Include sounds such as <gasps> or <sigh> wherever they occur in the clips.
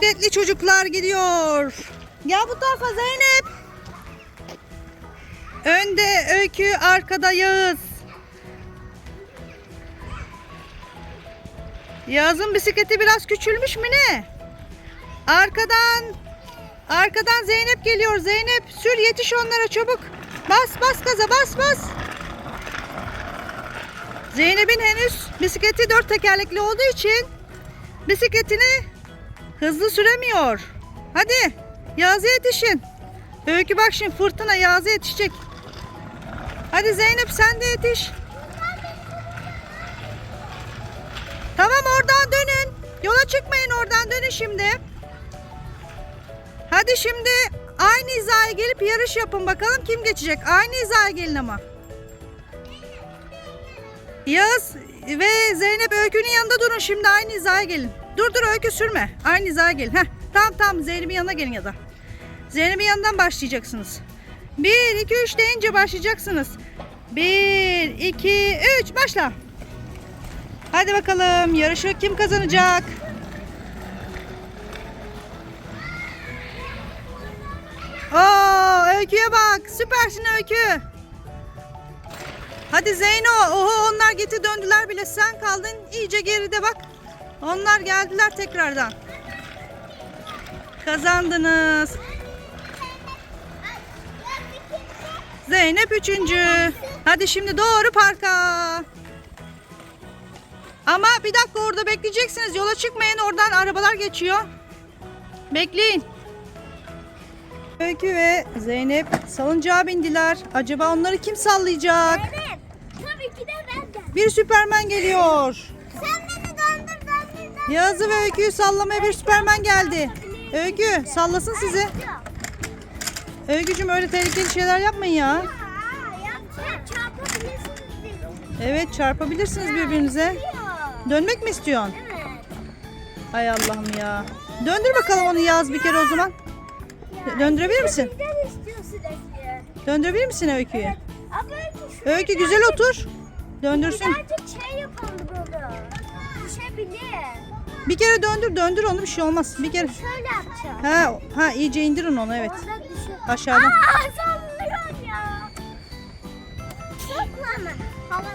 Bisikletli çocuklar gidiyor. Gel bu tarafa Zeynep. Önde Öykü, arkada Yağız. Yağız'ın bisikleti biraz küçülmüş mü ne? Arkadan arkadan Zeynep geliyor. Zeynep sür yetiş onlara çabuk. Bas bas gaza bas bas. Zeynep'in henüz bisikleti dört tekerlekli olduğu için bisikletini hızlı süremiyor. Hadi Yağız'a yetişin. Öykü bak şimdi fırtına Yağız'a yetişecek. Hadi Zeynep sen de yetiş. Tamam oradan dönün. Yola çıkmayın oradan dönün şimdi. Hadi şimdi aynı hizaya gelip yarış yapın bakalım kim geçecek. Aynı hizaya gelin ama. Yağız ve Zeynep Öykü'nün yanında durun şimdi aynı hizaya gelin. Dur dur Öykü sürme. Aynı hizaya gelin. Heh, tamam tamam Zeynep'in yanına gelin ya da. Zeynep'in yanından başlayacaksınız. 1, 2, 3 deyince başlayacaksınız. 1, 2, 3 başla. Hadi bakalım yarışı kim kazanacak? Oo, Öykü'ye bak. Süpersin Öykü. Hadi Zeyno. Oho onlar gitti döndüler bile. Sen kaldın iyice geride bak. Onlar geldiler tekrardan. Kazandınız. Zeynep üçüncü. Hadi şimdi doğru parka. Ama bir dakika orada bekleyeceksiniz. Yola çıkmayın. Oradan arabalar geçiyor. Bekleyin. Öykü ve Zeynep salıncağa bindiler. Acaba onları kim sallayacak? Evet. Tabii ki de benden. Bir Süpermen geliyor. Yağız'ı ve Öykü'yü sallamaya bir Süpermen geldi. Öykü sallasın sizi. Öykücüm öyle tehlikeli şeyler yapmayın ya. Evet çarpabilirsiniz birbirinize. Dönmek mi istiyorsun? Ay Allah'ım ya. Döndür bakalım onu Yağız bir kere o zaman. Döndürebilir misin? Döndürebilir misin Öykü'yü? Öykü güzel otur. Döndürsün. Birazcık şey yapalım bunu. Düşebilir. Bir kere döndür döndür onu bir şey olmaz. Bir kere. Şöyle yapacağım. Ha, ha iyice indirin onu evet. Orada düşür. Aşağıdan. Aa sallıyor ya. Çok ama havalara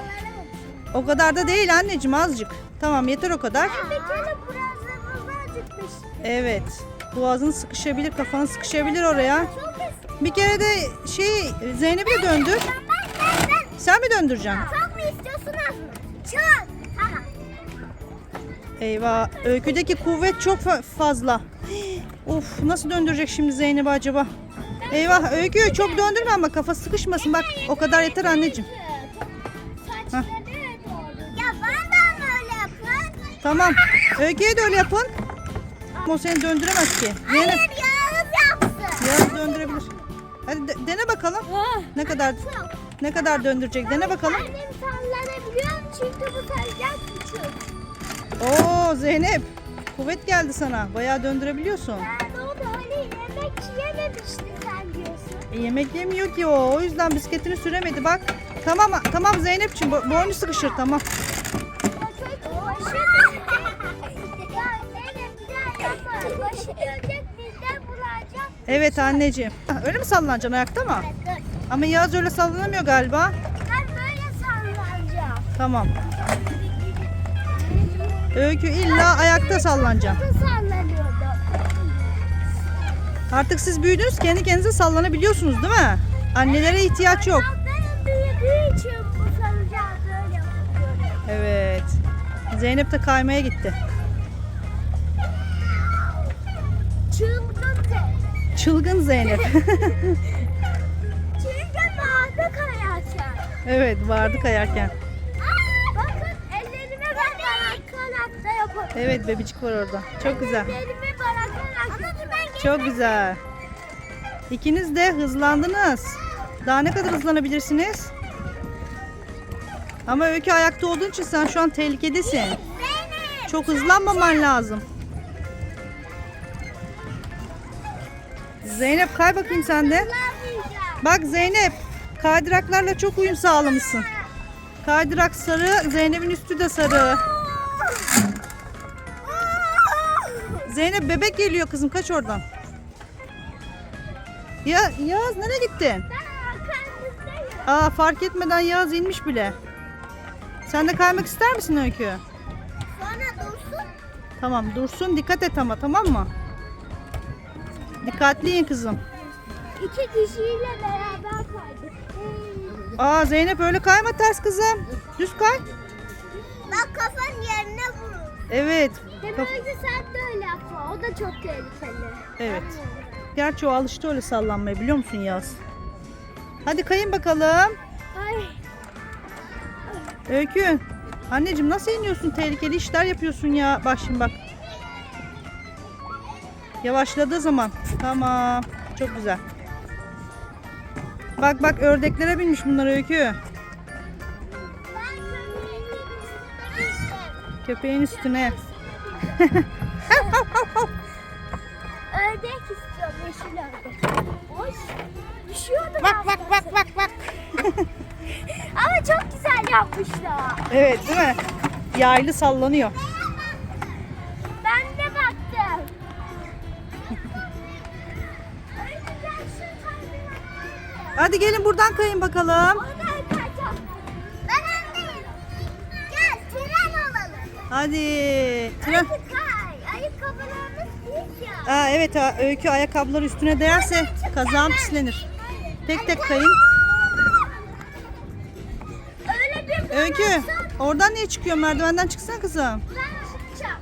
uçuyor. O kadar da değil anneciğim azıcık. Tamam yeter o kadar. Bir kere boğazlarımız. Evet. Boğazın sıkışabilir, kafanın sıkışabilir oraya. Bir kere de şey Zeynep'i de döndür. Ben ben ben. Sen mi döndüreceksin? Çok mu istiyorsunuz mu? Çok. Tamam. Eyvah. Öyküdeki kuvvet çok fa- fazla. <gasps> Of nasıl döndürecek şimdi Zeynep'i acaba? Eyvah Öykü çok döndürme ama kafa sıkışmasın. Bak o kadar yeter anneciğim. Saçları doğru. Ya ben de ama öyle yapın. Tamam. Öykü'ye de öyle yapın. O seni döndüremez ki. Zeynep Hayır Yağız yapsın. Yağız döndürebilir. Hadi de- dene bakalım. Ne kadar ne kadar döndürecek? Dene bakalım. Annem sallanabiliyor çünkü bu sancak küçük. Oo Zeynep. Kuvvet geldi sana. Bayağı döndürebiliyorsun. Ben o böyle yemek yememişti sen diyorsun. E, yemek yemiyor ki o. O yüzden bisikletini süremedi bak. Tamam tamam Zeynep'ciğim bo- boynu sıkışır tamam. Evet anneciğim. Ha, Öyle mi sallanacaksın ayakta mı? Dur. Ama Yağız öyle sallanamıyor galiba. Ben böyle sallanacağım. Tamam. Öykü illa ayakta sallanıyordu? Artık siz büyüdünüz kendi kendinize sallanabiliyorsunuz değil mi? Annelere ihtiyaç yok. Evet. Zeynep de kaymaya gitti. Çılgın de. Çılgın Zeynep. <laughs> <laughs> Çünkü bağda kayarken. evet vardı kayarken. Evet bebicik var orada. Çok güzel. Çok güzel. İkiniz de hızlandınız. Daha ne kadar hızlanabilirsiniz? Ama Öykü ayakta olduğun için sen şu an tehlikedesin. Çok hızlanmaman lazım. Zeynep kay bakayım sen de. Bak Zeynep kaydıraklarla çok uyum sağlamışsın. Kaydırak sarı, Zeynep'in üstü de sarı. Zeynep bebek geliyor kızım kaç oradan. Ya Yağız nereye gittin? Aa fark etmeden Yağız inmiş bile. Sen de kaymak ister misin Öykü? Sonra dursun. Tamam dursun dikkat et ama tamam mı? Dikkatli in kızım. İki kişiyle beraber kaydık. Aa Zeynep öyle kayma ters kızım. Düz kay. Bak kafan yerine vurur. Evet. Demek Kaf- ki sen de öyle yapma. O da çok tehlikeli. Evet. Gerçi o alıştı öyle sallanmaya biliyor musun Yağız? Hadi kayın bakalım. Ay. Öykü. Anneciğim nasıl iniyorsun? Tehlikeli işler yapıyorsun ya. Bak şimdi bak. Yavaşladığı zaman. Tamam. Çok güzel. Bak bak ördeklere binmiş bunlar Öykü. Ben köpeğin Köpeğin üstüne. <laughs> Ördek istiyorum yeşil ördek. Oy. Düşüyordu Bak bak bak bak <laughs> bak. Ama çok güzel yapmışlar. Evet değil mi? Yaylı sallanıyor. Ben de baktım. Hadi gelin buradan kayın bakalım. Hadi. Ayakkabılarımız pis ya. Aa, evet ha, Öykü ayakkabıları üstüne değerse kazağın pislenir. Tek tek kayın. Öyle bir Öykü fırlatsan oradan niye çıkıyor merdivenden çıksana kızım. Ben çıkacağım.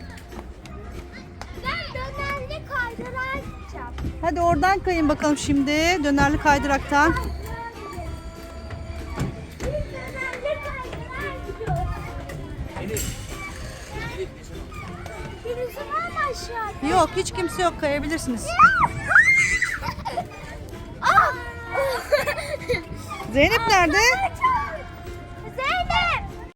Ben dönerli kaydırağa gideceğim. Hadi oradan kayın bakalım şimdi dönerli kaydıraktan. Birisi var mı aşağıda? Yok hiç kimse yok kayabilirsiniz. <laughs> Zeynep nerede?